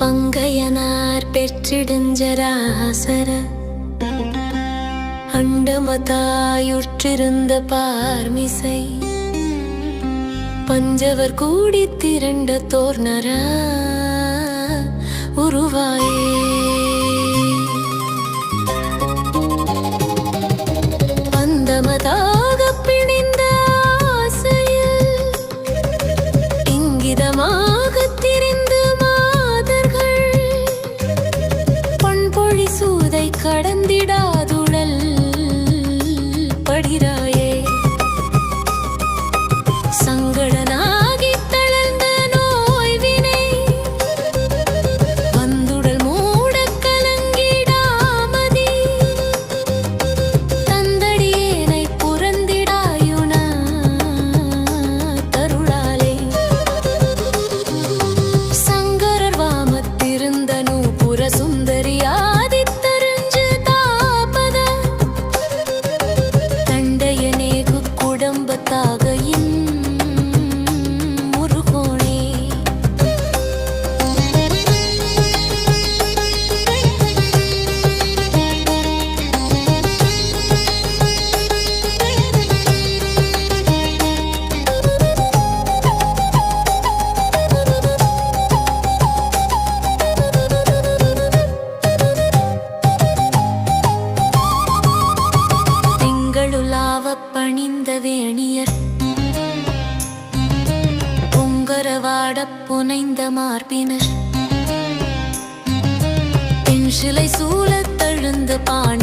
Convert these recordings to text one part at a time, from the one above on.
பங்கையனார் பெற்றிடுஞ்சராசர அண்டமதாயுற்றிருந்த பார்மிசை. பஞ்சவர் கூடி திரண்ட தோர்னரா உருவாயே கடந்திடாதுழல் படிராயே சங்கடனாகி தளர்ந்த நோய்வினை வந்துடல் மூட கலங்கிடாமதி தந்தடியேனை புரந்திடாயுனா தருளாலே. சங்கரர் வாமத்திருந்தனு புரசுந்தரியா வேணியர். பொங்கரவாடப் புனைந்த மார்பினர். சிலை சூழத் தழுந்த பாணி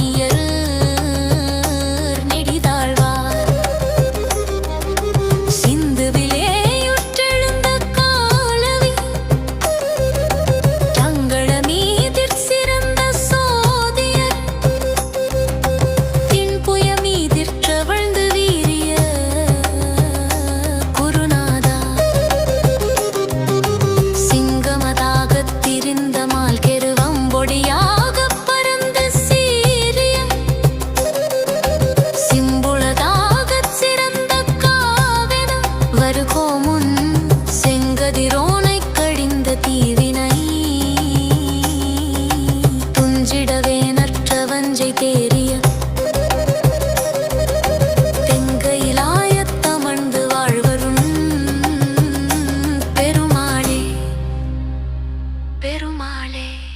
பெருமாளே.